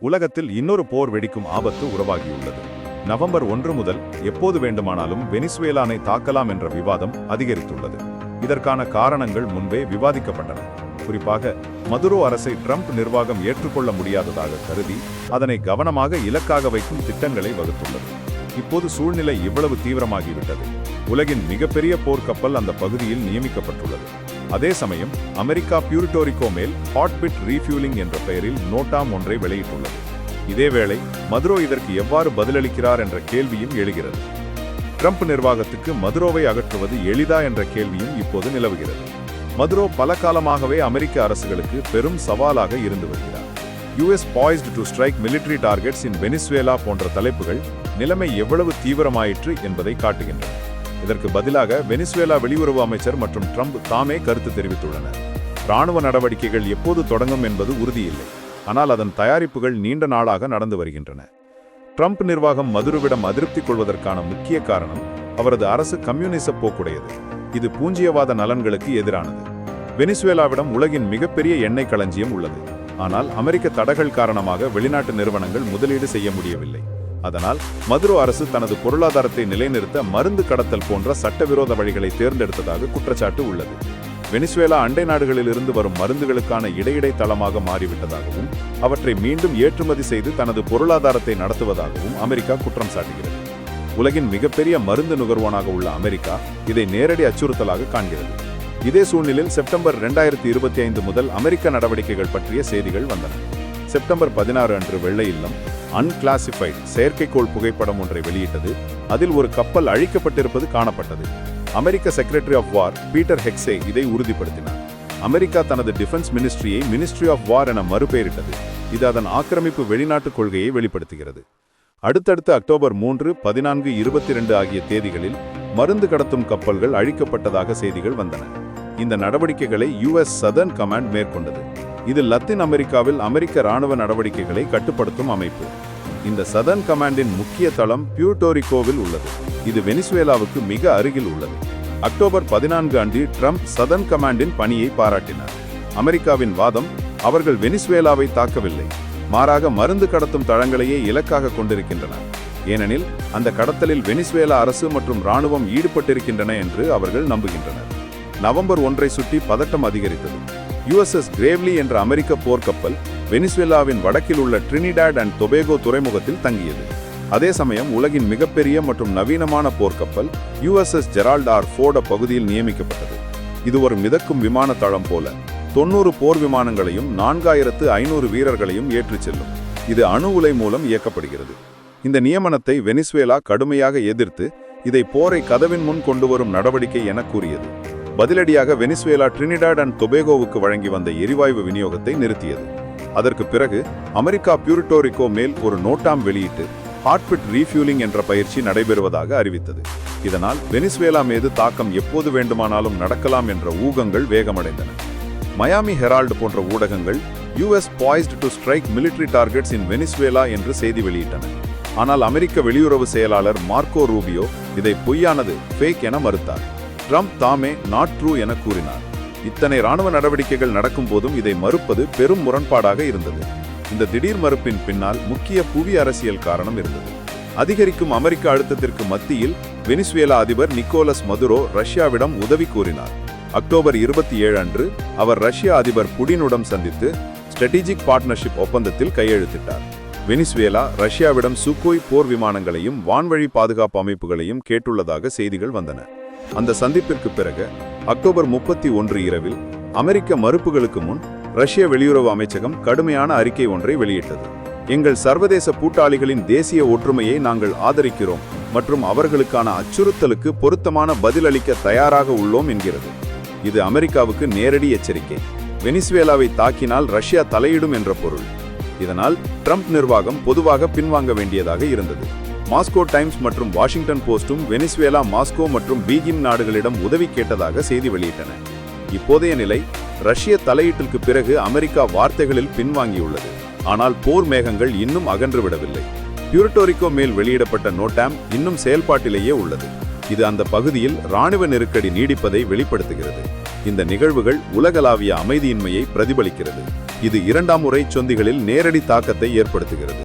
உலகத்தில் இன்னொரு போர் வெடிக்கும் ஆபத்து உருவாகியுள்ளது. நவம்பர் ஒன்று முதல் எப்போது வேண்டுமானாலும் வெனிசுவேலானை தாக்கலாம் என்ற விவாதம் அதிகரித்துள்ளது. இதற்கான காரணங்கள் முன்பே விவாதிக்கப்பட்டன. குறிப்பாக மதுரோ அரசை ட்ரம்ப் நிர்வாகம் ஏற்றுக்கொள்ள முடியாததாக கருதி அதனை கவனமாக இலக்காக வைக்கும் திட்டங்களை வகுத்துள்ளது. இப்போது சூழ்நிலை இவ்வளவு தீவிரமாகிவிட்டது. உலகின் மிகப்பெரிய போர்க்கப்பல் அந்த பகுதியில் நியமிக்கப்பட்டுள்ளது. அதே சமயம் அமெரிக்கா பியூரிட்டோரிக்கோ மேல் ஹாட்பிட் ரீஃபியூலிங் என்ற பெயரில் நோட்டாம் ஒன்றை வெளியிட்டுள்ளது. இதேவேளை மதுரோ இதற்கு எவ்வாறு பதிலளிக்கிறார் என்ற கேள்வியும் எழுகிறது. ட்ரம்ப் நிர்வாகத்துக்கு மதுரோவை அகற்றுவது எளிதா என்ற கேள்வியும் இப்போது நிலவுகிறது. மதுரோ பல காலமாகவே அமெரிக்க அரசுகளுக்கு பெரும் சவாலாக இருந்து வருகிறார். US poised to strike military targets in Venezuela போன்ற தலைப்புகள் நிலைமை எவ்வளவு தீவிரமாயிற்று என்பதை காட்டுகின்றன. இதற்கு பதிலாக வெனிசுவேலா வெளியுறவு அமைச்சர் மற்றும் ட்ரம்ப் தாமே கருத்து தெரிவித்துள்ளனர். ராணுவ நடவடிக்கைகள் எப்போது தொடங்கும் என்பது உறுதியில்லை. ஆனால் அதன் தயாரிப்புகள் நீண்ட நாளாக நடந்து வருகின்றன. ட்ரம்ப் நிர்வாகம் மதுருவிடம் அதிருப்தி கொள்வதற்கான முக்கிய காரணம் அவரது அரசு கம்யூனிச போக்குடையது. இது பூஞ்சியவாத நலன்களுக்கு எதிரானது. வெனிசுவேலாவிடம் உலகின் மிகப்பெரிய எண்ணெய் களஞ்சியம் உள்ளது. ஆனால் அமெரிக்க தடைகள் காரணமாக வெளிநாட்டு நிறுவனங்கள் முதலீடு செய்ய முடியவில்லை. அதனால் மதுரோ அரசு தனது பொருளாதாரத்தை நிலைநிறுத்த மருந்து கடத்தல் போன்ற சட்டவிரோத வழிகளை தேர்ந்தெடுத்ததாக குற்றச்சாட்டு உள்ளது. வெனிசுவேலா அண்டை நாடுகளில் இருந்து வரும் மருந்துகளுக்கான இடையிடை தளமாக மாறிவிட்டதாகவும் அவற்றை மீண்டும் ஏற்றுமதி செய்து தனது பொருளாதாரத்தை நடத்துவதாகவும் அமெரிக்கா குற்றம் சாட்டுகிறது. உலகின் மிகப்பெரிய மருந்து நுகர்வோனாக உள்ள அமெரிக்கா இதை நேரடி அச்சுறுத்தலாக காண்கிறது. இதே சூழ்நிலையில் செப்டம்பர் இரண்டாயிரத்தி இருபத்தி ஐந்து முதல் அமெரிக்க நடவடிக்கைகள் பற்றிய செய்திகள் வந்தன. செப்டம்பர் பதினாறு அன்று வெள்ளை இல்லம் அன்கிளாசிஃபைட் செயற்கைக்கோள் புகைப்படம் ஒன்றை வெளியிட்டது. அதில் ஒரு கப்பல் அழிக்கப்பட்டிருப்பது காணப்பட்டது. அமெரிக்க secretary of war Peter Hegseth இதை உறுதிப்படுத்தினார். அமெரிக்கா தனது டிஃபென்ஸ் மினிஸ்ட்ரியை மினிஸ்ட்ரி ஆஃப் வார் என மறுபெயரிட்டது. இது அதன் ஆக்கிரமிப்பு வெளிநாட்டு கொள்கையை வெளிப்படுத்துகிறது. அடுத்தடுத்து அக்டோபர் மூன்று பதினான்கு இருபத்தி இரண்டு ஆகிய தேதிகளில் மருந்து கடத்தும் கப்பல்கள் அழிக்கப்பட்டதாக செய்திகள் வந்தன. இந்த நடவடிக்கைகளை யுஎஸ் சதர்ன் கமாண்ட் மேற்கொண்டது. இது லத்தீன் அமெரிக்காவில் அமெரிக்க ராணுவ நடவடிக்கைகளை கட்டுப்படுத்தும் அமைப்பு. இந்த சதர்ன் கமாண்டின் முக்கிய தளம் பியூட்டோரிக்கோவில் உள்ளது. இது வெனிசுவேலாவுக்கு மிக அருகில் உள்ளது. அக்டோபர் பதினான்கு அன்று ட்ரம்ப் சதர்ன் கமாண்டின் பணியை பாராட்டினார். அமெரிக்காவின் வாதம் அவர்கள் வெனிசுவேலாவை தாக்கவில்லை. மாறாக மருந்து கடத்தும் தளங்களையே இலக்காக கொண்டிருக்கின்றன. ஏனெனில் அந்த கடத்தலில் வெனிசுவேலா அரசு மற்றும் ராணுவம் ஈடுபட்டிருக்கின்றன என்று அவர்கள் நம்புகின்றனர். நவம்பர் ஒன்றை சுற்றி பதட்டம் அதிகரித்தது. யுஎஸ்எஸ் கிரேவ்லி என்ற அமெரிக்க போர்க்கப்பல் வெனிசுவேலாவின் வடக்கில் உள்ள ட்ரினிடாட் அண்ட் தொபேகோ துறைமுகத்தில் தங்கியது. அதே சமயம் உலகின் மிகப்பெரிய மற்றும் நவீனமான போர்க்கப்பல் யுஎஸ்எஸ் ஜெரால்ட் ஆர் ஃபோர்ட பகுதியில் நியமிக்கப்பட்டது. இது ஒரு மிதக்கும் விமான தளம் போல. தொண்ணூறு போர் விமானங்களையும் நான்காயிரத்து ஐநூறு வீரர்களையும் ஏற்றிச் செல்லும். இது அணு உலை மூலம் இயக்கப்படுகிறது. இந்த நியமனத்தை வெனிசுவேலா கடுமையாக எதிர்த்து இதை போரை கதவின் முன் கொண்டு வரும் நடவடிக்கை என கூறியது. பதிலடியாக வெனிசுவேலா ட்ரினிடாட் அண்ட் தொபேகோவுக்கு வழங்கி வந்த எரிவாயு விநியோகத்தை நிறுத்தியது. அதற்கு பிறகு அமெரிக்கா பியூரிட்டோரிக்கோ மேல் ஒரு நோட்டாம் வெளியிட்டு ஹார்ட்பிட் ரீஃபியூலிங் என்ற பயிற்சி நடைபெறுவதாக அறிவித்தது. இதனால் வெனிசுவேலா மீது தாக்கம் எப்போது வேண்டுமானாலும் நடக்கலாம் என்ற ஊகங்கள் வேகமடைந்தன. மயாமி ஹெரால்டு போன்ற ஊடகங்கள் US poised to strike military targets in Venezuela என்று செய்தி வெளியிட்டன. ஆனால் அமெரிக்க வெளியுறவு செயலாளர் மார்க்கோ ரூபியோ இதை பொய்யானது ஃபேக் என மறுத்தார். ட்ரம்ப் தாமே நாட் ட்ரூ என கூறினார். இத்தனை ராணுவ நடவடிக்கைகள் நடக்கும் போதும் இதை மறுப்பது பெரும் முரண்பாடாக இருந்தது. இந்த திடீர் மறுப்பின் பின்னால் முக்கிய புவி அரசியல் காரணம் இருந்தது. அதிகரிக்கும் அமெரிக்க அழுத்தத்திற்கு மத்தியில் வெனிசுவேலா அதிபர் நிக்கோலஸ் மதுரோ ரஷ்யாவிடம் உதவி கோரினார். அக்டோபர் இருபத்தி ஏழு அன்று அவர் ரஷ்ய அதிபர் புடினுடன் சந்தித்து ஸ்ட்ராட்டஜிக் பார்ட்னர்ஷிப் ஒப்பந்தத்தில் கையெழுத்திட்டார். வெனிசுவேலா ரஷ்யாவிடம் சுக்கோய் போர் விமானங்களையும் வான்வழி பாதுகாப்பு அமைப்புகளையும் கேட்டுள்ளதாக செய்திகள் வந்தன. அந்த சந்திப்பிற்கு பிறகு அக்டோபர் முப்பத்தி ஒன்று இரவில் அமெரிக்க மறுப்புகளுக்கு முன் ரஷ்ய வெளியுறவு அமைச்சகம் கடுமையான அறிக்கை ஒன்றை வெளியிட்டது. எங்கள் சர்வதேச கூட்டாளிகளின் தேசிய ஒற்றுமையை நாங்கள் ஆதரிக்கிறோம் மற்றும் அவர்களுக்கான அச்சுறுத்தலுக்கு பொருத்தமான பதிலளிக்க தயாராக உள்ளோம் என்கிறது. இது அமெரிக்காவுக்கு நேரடி எச்சரிக்கை. வெனிசுவேலாவை தாக்கினால் ரஷ்யா தலையிடும் என்ற பொருள். இதனால் ட்ரம்ப் நிர்வாகம் பொதுவாக பின்வாங்க வேண்டியதாக இருந்தது. மாஸ்கோ டைம்ஸ் மற்றும் வாஷிங்டன் போஸ்டும் வெனிசுவேலா மாஸ்கோ மற்றும் பீஜிங் நாடுகளிடம் உதவி கேட்டதாக செய்தி வெளியிட்டன. இப்போதைய நிலை ரஷ்ய தலையீட்டிற்கு பிறகு அமெரிக்கா வார்த்தைகளில் பின்வாங்கியுள்ளது. ஆனால் போர் மேகங்கள் இன்னும் அகன்று விடவில்லை மேல் வெளியிடப்பட்ட நோட்டாம் இன்னும் செயல்பாட்டிலேயே உள்ளது. இது அந்த பகுதியில் ராணுவ நெருக்கடி நீடிப்பதை வெளிப்படுத்துகிறது. இந்த நிகழ்வுகள் உலகளாவிய அமைதியின்மையை பிரதிபலிக்கிறது. இது இரண்டாம் முறை சொந்திகளில் நேரடி தாக்கத்தை ஏற்படுத்துகிறது.